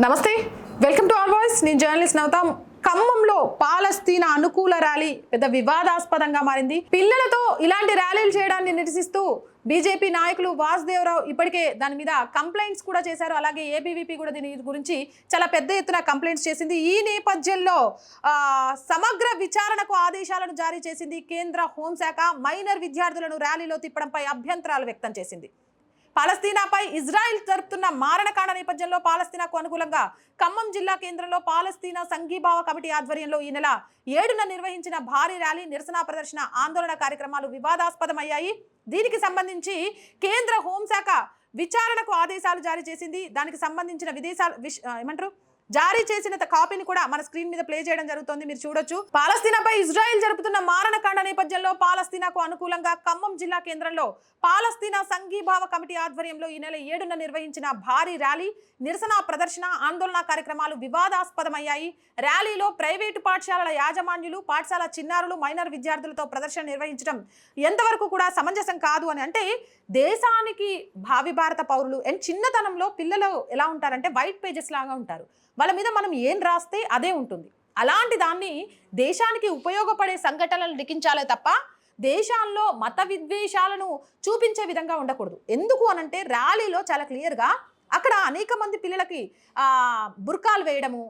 నమస్తే. Welcome to all voice నేను journalist నవతాం. ఖమ్మంలో పాలస్తీనా అనుకూల ర్యాలీ పెద్ద వివాదాస్పదంగా మారింది. పిల్లలతో ఇలాంటి ర్యాలీలు చేయడాన్ని నిరసిస్తూ బీజేపీ నాయకులు వాసుదేవరావు ఇప్పటికే దాని మీద కంప్లైంట్స్ కూడా చేశారు. అలాగే ఏబీవీపీ కూడా దీని గురించి చాలా పెద్ద ఎత్తున కంప్లైంట్స్ చేసింది. ఈ నేపథ్యంలో సమగ్ర విచారణకు ఆదేశాలను జారీ చేసింది కేంద్ర హోంశాఖ. మైనర్ విద్యార్థులను ర్యాలీలో తిప్పడంపై అభ్యంతరాలు వ్యక్తం చేసింది. పాలస్తీనాపై ఇజ్రాయెల్ జరుపుతున్న మారణకాండ నేపథ్యంలో పాలస్తీనాకు అనుకూలంగా ఖమ్మం జిల్లా కేంద్రంలో పాలస్తీనా సంఘీభావ కమిటీ ఆధ్వర్యంలో ఈ నెల ఏడున నిర్వహించిన భారీ ర్యాలీ నిరసన ప్రదర్శన ఆందోళన కార్యక్రమాలు వివాదాస్పదమయ్యాయి. దీనికి సంబంధించి కేంద్ర హోంశాఖ విచారణకు ఆదేశాలు జారీ చేసింది. దానికి సంబంధించిన విదేశాలు ఏమంటారు? జారీ చేసిన త- కాపీని కూడా మన స్క్రీన్ మీద ప్లే చేయడం జరుగుతుంది. మీరు చూడొచ్చు. పాలస్తీనాపై ఇజ్రాయెల్ జరుపుతున్న మారణకాండ నేపథ్యంలో పాలస్తీనాకు అనుకూలంగా ఖమ్మం జిల్లా కేంద్రంలో పాలస్తీనా సంఘీభావ కమిటీ ఆధ్వర్యంలో ఈ నెల ఏడున నిర్వహించిన భారీ ర్యాలీ నిరసన ప్రదర్శన ఆందోళన కార్యక్రమాలు వివాదాస్పదమయ్యాయి. ర్యాలీలో ప్రైవేటు పాఠశాలల యాజమాన్యులు పాఠశాల చిన్నారులు మైనర్ విద్యార్థులతో ప్రదర్శన నిర్వహించడం ఎంతవరకు కూడా సమంజసం కాదు అని అంటే దేశానికి భావి భారత పౌరులు అండ్ చిన్నతనంలో పిల్లలు ఎలా ఉంటారంటే వైట్ పేజెస్ లాగా ఉంటారు. వాళ్ళ మీద మనం ఏం రాస్తే అదే ఉంటుంది. అలాంటి దాన్ని దేశానికి ఉపయోగపడే సంఘటనలు లిఖించాలే తప్ప దేశాల్లో మత విద్వేషాలను చూపించే విధంగా ఉండకూడదు. ఎందుకు అనంటే ర్యాలీలో చాలా క్లియర్గా అక్కడ అనేక మంది పిల్లలకి బుర్కాలు వేయడము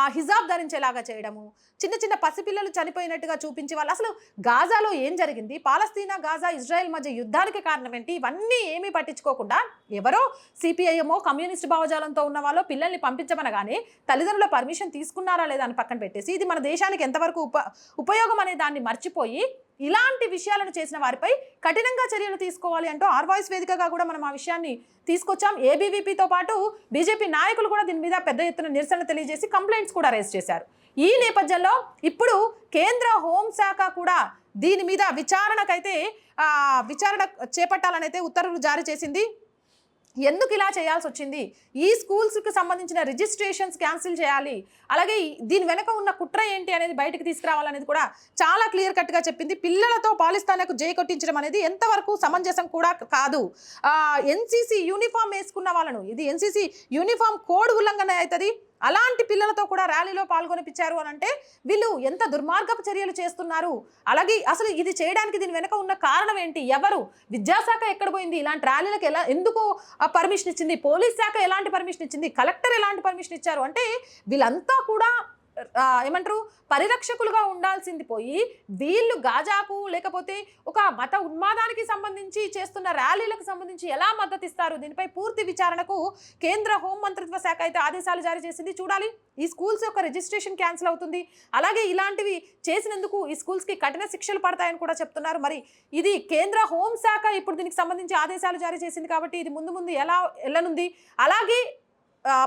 ఆ హిజాబ్ ధరించేలాగా చేయడము చిన్న చిన్న పసిపిల్లలు చనిపోయినట్టుగా చూపించి వాళ్ళు. అసలు గాజాలో ఏం జరిగింది? పాలస్తీనా గాజా ఇజ్రాయెల్ మధ్య యుద్ధానికి కారణం ఏంటి? ఇవన్నీ ఏమీ పట్టించుకోకుండా ఎవరో సిపిఐఎంఓ కమ్యూనిస్ట్ భావజాలంతో ఉన్న వాళ్ళు పిల్లల్ని పంపించమనగానే తల్లిదండ్రుల పర్మిషన్ తీసుకున్నారా లేదా అని పక్కన పెట్టేసి ఇది మన దేశానికి ఎంతవరకు ఉప ఉపయోగం అనే దాన్ని మర్చిపోయి ఇలాంటి విషయాలను చేసిన వారిపై కఠినంగా చర్యలు తీసుకోవాలి అంటూ ఆర్ వాయిస్ వేదికగా కూడా మనం ఆ విషయాన్ని తీసుకొచ్చాం. ఏబీవీపీతో పాటు బీజేపీ నాయకులు కూడా దీని మీద పెద్ద ఎత్తున నిరసన తెలియజేసి కంప్లైంట్స్ కూడా రైజ్ చేశారు. ఈ నేపథ్యంలో ఇప్పుడు కేంద్ర హోంశాఖ కూడా దీని మీద విచారణకైతే విచారణ చేపట్టాలనైతే ఉత్తర్వులు జారీ చేసింది. ఎందుకు ఇలా చేయాల్సి వచ్చింది? ఈ స్కూల్స్కి సంబంధించిన రిజిస్ట్రేషన్స్ క్యాన్సిల్ చేయాలి. అలాగే దీని వెనక ఉన్న కుట్ర ఏంటి అనేది బయటకు తీసుకురావాలనేది కూడా చాలా క్లియర్ కట్గా చెప్పింది. పిల్లలతో పాలిస్తానకు జై కొట్టించడం అనేది ఎంతవరకు సమంజసం కూడా కాదు. ఎన్సీసీ యూనిఫామ్ వేసుకున్న వాళ్ళను ఇది ఎన్సీసీ యూనిఫామ్ కోడ్ ఉల్లంఘన అవుతుంది. అలాంటి పిల్లలతో కూడా ర్యాలీలో పాల్గొనిపించారు అని అంటే వీళ్ళు ఎంత దుర్మార్గపు చర్యలు చేస్తున్నారు? అలాగే అసలు ఇది చేయడానికి దీని వెనక ఉన్న కారణం ఏంటి? ఎవరు? విద్యాశాఖ ఎక్కడ పోయింది? ఇలాంటి ర్యాలీలకు ఎలా ఎందుకు పర్మిషన్ ఇచ్చింది? పోలీస్ శాఖ ఎలాంటి పర్మిషన్ ఇచ్చింది? కలెక్టర్ ఎలాంటి పర్మిషన్ ఇచ్చారు? అంటే వీళ్ళంతా కూడా ఏమంటారు? పరిరక్షకులుగా ఉండాల్సింది పోయి వీళ్ళు గాజాకు లేకపోతే ఒక మత ఉన్మాదానికి సంబంధించి చేస్తున్న ర్యాలీలకు సంబంధించి ఎలా మద్దతు ఇస్తారు దీనిపై పూర్తి విచారణకు కేంద్ర హోం మంత్రిత్వ శాఖ అయితే ఆదేశాలు జారీ చేసింది. చూడాలి ఈ స్కూల్స్ యొక్క రిజిస్ట్రేషన్ క్యాన్సిల్ అవుతుంది. అలాగే ఇలాంటివి చేసినందుకు ఈ స్కూల్స్కి కఠిన శిక్షలు పడతాయని కూడా చెప్తున్నారు. మరి ఇది కేంద్ర హోంశాఖ ఇప్పుడు దీనికి సంబంధించి ఆదేశాలు జారీ చేసింది కాబట్టి ఇది ముందు ముందు ఎలా వెళ్ళనుంది? అలాగే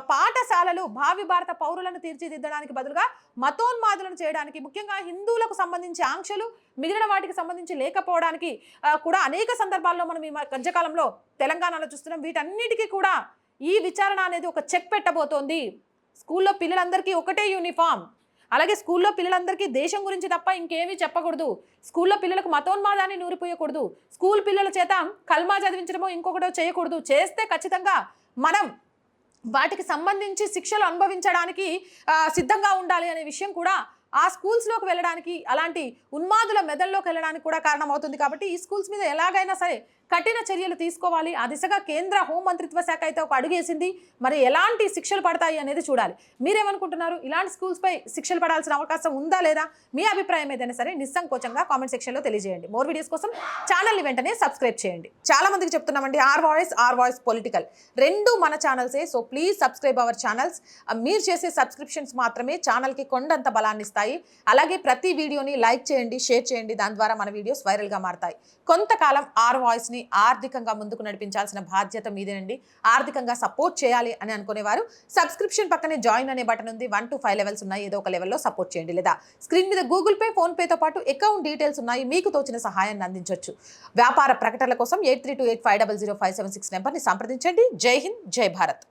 పాఠశాలలు భావి భారత పౌరులను తీర్చిదిద్దడానికి బదులుగా మతోన్మాదులను చేయడానికి ముఖ్యంగా హిందువులకు సంబంధించి ఆంక్షలు మిగిలిన వాటికి సంబంధించి లేకపోవడానికి కూడా అనేక సందర్భాల్లో మనం ఈ మధ్యకాలంలో తెలంగాణలో చూస్తున్నాం. వీటన్నిటికీ కూడా ఈ విచారణ అనేది ఒక చెక్ పెట్టబోతోంది. స్కూల్లో పిల్లలందరికీ ఒకటే యూనిఫామ్. అలాగే స్కూల్లో పిల్లలందరికీ దేశం గురించి తప్ప ఇంకేమీ చెప్పకూడదు. స్కూల్లో పిల్లలకు మతోన్మాదాన్ని నూరిపోయకూడదు. స్కూల్ పిల్లల చేత కల్మా చదివించడమో ఇంకొకటో చేయకూడదు. చేస్తే ఖచ్చితంగా మనం వాటికి సంబంధించి శిక్షలు అనుభవించడానికి సిద్ధంగా ఉండాలి అనే విషయం కూడా ఆ స్కూల్స్లోకి వెళ్ళడానికి అలాంటి ఉన్మాదుల మెదల్లోకి వెళ్ళడానికి కూడా కారణమవుతుంది కాబట్టి ఈ స్కూల్స్ మీద ఎలాగైనా సరే కఠిన చర్యలు తీసుకోవాలి. ఆ దిశగా కేంద్ర హోం మంత్రిత్వ శాఖ అయితే ఒక అడుగేసింది. మరి ఎలాంటి శిక్షలు పడతాయి అనేది చూడాలి. మీరేమనుకుంటున్నారు? ఇలాంటి స్కూల్స్పై శిక్షలు పడాల్సిన అవకాశం ఉందా లేదా? మీ అభిప్రాయం ఏదైనా సరే నిస్సంకోచంగా కామెంట్ సెక్షన్లో తెలియజేయండి. మోర్ వీడియోస్ కోసం ఛానల్ని వెంటనే సబ్స్క్రైబ్ చేయండి. చాలా మందికి చెప్తున్నామండి R voice R voice political. రెండు మన ఛానల్సే so please subscribe our channels. మీరు చేసే సబ్స్క్రిప్షన్స్ మాత్రమే ఛానల్కి కొండంత బలాన్ని వస్తాయి. అలాగే ప్రతి వీడియోని లైక్ చేయండి షేర్ చేయండి. దాని ద్వారా మన వీడియోస్ వైరల్గా మారతాయి. కొంతకాలం ఆర్ వాయిస్ని ఆర్థికంగా ముందుకు నడిపించాల్సిన బాధ్యత మీదేనండి. ఆర్థికంగా సపోర్ట్ చేయాలి అని అనుకునేవారు. సబ్స్క్రిప్షన్ పక్కనే జాయిన్ అనే బటన్ ఉంది. వన్ టు ఫైవ్ లెవెల్స్ ఉన్నాయి. ఏదో ఒక లెవెల్లో సపోర్ట్ చేయండి లేదా స్క్రీన్ మీద గూగుల్ పే ఫోన్ పేతో పాటు అకౌంట్ డీటెయిల్స్ ఉన్నాయి. మీకు తోచిన సహాయాన్ని అందించవచ్చు వ్యాపార ప్రకటనల కోసం eight three two eight five double zero five seven six నెంబర్ని సంప్రదించండి. జై హింద్ జై భారత్.